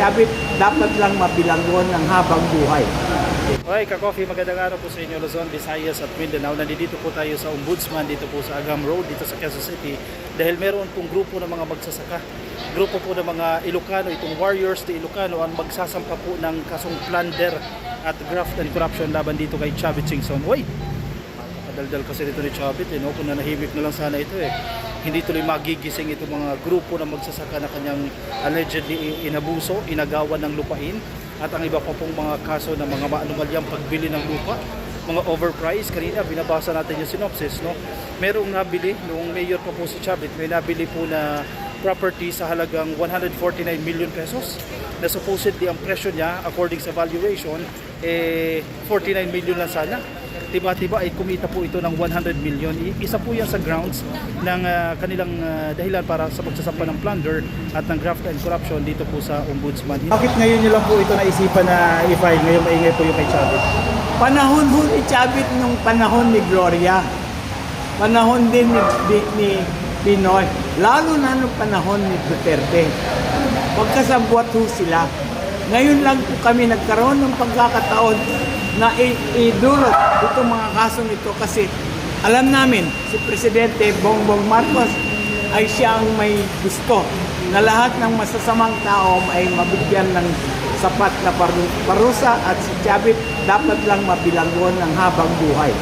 Chavit dapat lang mabilanggon ng habang buhay. Okay, ka-coffee, magandang araw po sa inyo Luzon, Visayas at Mindanao. Nandito po tayo sa Ombudsman dito po sa Agam Road dito sa Quezon City dahil meron pong grupo ng mga magsasaka. Grupo po ng mga Ilocano, itong Warriors de Ilocano ang magsasampa po ng kasong plunder at graft and corruption laban dito kay Chavit Singson. Hoy! Kadaldal kasi dito ni Chavit, eh, no? kung nanahimik na lang sana ito eh. Hindi tuloy magigising itong mga grupo na magsasaka na kanyang allegedly inabuso, inagawan ng lupain. At ang iba pa pong mga kaso ng mga maanumalyang pagbili ng lupa mga overpriced. Kanina binabasa natin yung synopsis no? Merong nabili noong mayor pa po si Chavit may nabili po na property sa halagang 149 million pesos na supposedly ang presyo niya according sa valuation eh 49 million lang sana tiba-tiba ay kumita po ito ng 100 million isa po yan sa grounds ng ah, kanilang ah, dahilan para sa pagsasampa ng plunder at ng graft and corruption dito po sa ombudsman bakit ngayon nyo lang po ito naisipan na i-file ngayong maingay po yung kay Chavit Panahon ho ni Chavit nung panahon ni Gloria. Panahon din ni, ni, ni Pinoy. Lalo na nung panahon ni Duterte. Magkasabwat ho sila. Ngayon lang po kami nagkaroon ng pagkakataon na i- idulot itong mga kasong ito kasi alam namin si Presidente Bongbong Marcos ay siya ang may gusto na lahat ng masasamang tao ay mabigyan ng sapat na paru- parusa at si Chavit dapat lang mabilanggon ng habang buhay.